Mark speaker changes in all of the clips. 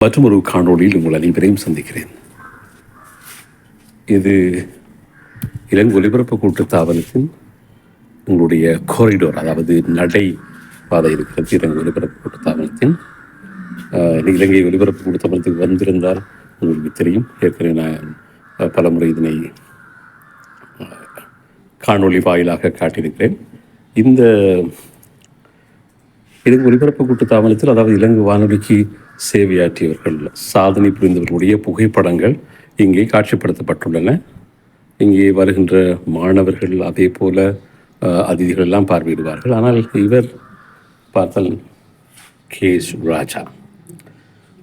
Speaker 1: மற்றும் ஒரு காணொளியில் உங்கள் அனைவரையும் சந்திக்கிறேன். இது இளங்கு ஒலிபரப்பு கூட்டுத்தாபனத்தின் உங்களுடைய கோரிடோர் அதாவது நடை பாதை இருக்கிறது இலங்கை ஒலிபரப்பு கூட்டுத்தாபனத்தின். ஆஹ், இலங்கை ஒலிபரப்பு கூட்டுத்தாபனத்துக்கு வந்திருந்தால் உங்களுக்கு தெரியும். ஏற்கனவே நான் பலமுறை இதனை ஆஹ், காணொளி வாயிலாக காட்டியிருக்கிறேன். இந்த இலங்கை ஒலிபரப்பு கூட்டு தாமலத்தில் அதாவது இலங்கை வானொலிக்கு சேவையாற்றியவர்கள் சாதனை புரிந்தவர்களுடைய புகைப்படங்கள் இங்கே காட்சிப்படுத்தப்பட்டுள்ளன. இங்கே வருகின்ற மாணவர்கள் அதே போல அஹ், அதிதிகள் எல்லாம் பார்வையிடுவார்கள். ஆனால் இவர் பார்த்தால் கே ராஜா.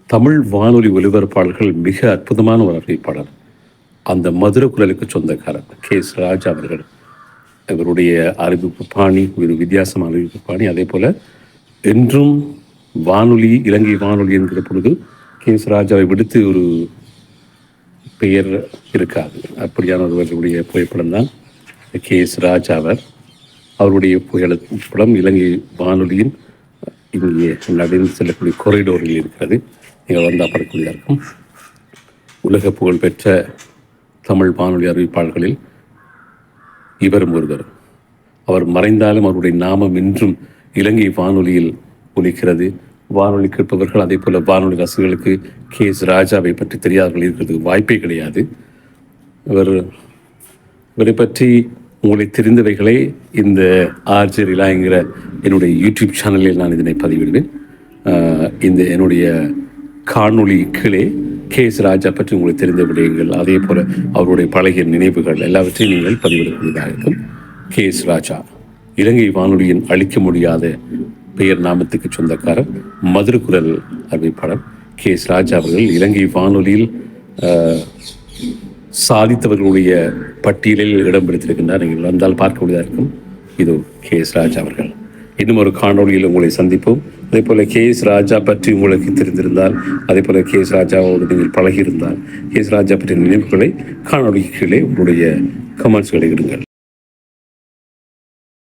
Speaker 1: தமிழ் வானொலி ஒலிபரப்பாளர்கள் மிக அற்புதமான ஒரு அறிவிப்பாளர். அந்த மதுர குரலுக்கு சொந்தக்காரர் கே எஸ் ராஜா அவர்கள். இவருடைய அறிவிப்பு பாணி ஒரு வித்தியாசமான அறிவிப்பு பாணி. அதே போல என்றும் வானொலி இலங்கை வானொலி என்கிற பொழுது கேஸ் ராஜாவை விடுத்து ஒரு பெயர் இருக்காது. அப்படியான ஒருவர்களுடைய புகைப்படம் தான் கே எஸ் ராஜா அவர். அவருடைய புகைப்படம் இலங்கை வானொலியின் இங்கே நடந்து செல்லக்கூடிய கொரிடோரில் இருக்கிறது. நீங்கள் வந்தால் படக்கூடியதாக இருக்கும். உலக புகழ்பெற்ற தமிழ் வானொலி அறிவிப்பாளர்களில் இவரும் ஒருவர். அவர் மறைந்தாலும் அவருடைய நாமம் இன்றும் இலங்கை வானொலியில் ஒலிக்கிறது. வானொலி கேட்பவர்கள் அதே போல் வானொலி ரசிகர்களுக்கு கே எஸ் ராஜாவை பற்றி தெரியாதவர்கள் இருக்கிறதுக்கு வாய்ப்பே கிடையாது. இவர் இவரை பற்றி உங்களுக்கு தெரிந்தவைகளை இந்த ஆர்ஜி ரிலாங்கிற என்னுடைய யூடியூப் சேனலில் நான் இதனை பதிவிடுவேன். இந்த என்னுடைய காணொளி கீழே கே எஸ் ராஜா பற்றி உங்களுக்கு தெரிந்த விடயங்கள் அதே போல் அவருடைய பழகிய நினைவுகள் எல்லாவற்றையும் நீங்கள் பதிவிடக்கூடியதாக இருக்கும். கே எஸ் ராஜா. இலங்கை வானொலியின் அழிக்க முடியாத பெயர் நாமத்துக்கு சொந்தக்காரர் மதுரகுரல் அறிவிப்பாளர் கே எஸ் ராஜா அவர்கள் இலங்கை வானொலியில் சாதித்தவர்களுடைய பட்டியலில் இடம் பிடித்திருக்கின்றார் நீங்கள் வந்தால் பார்க்கக்கூடியதாக இருக்கும். இது கே எஸ் ராஜா அவர்கள். இன்னும் ஒரு காணொளியில் உங்களை சந்திப்போம். அதே போல் கே எஸ் ராஜா பற்றி உங்களுக்கு தெரிந்திருந்தால் அதே போல் கே எஸ் ராஜாவோடு நீங்கள் பழகியிருந்தால் கே எஸ் ராஜா பற்றிய நினைவுகளை காணொளிக்கு கீழே உங்களுடைய கமெண்ட்ஸ்களை இடுங்கள்.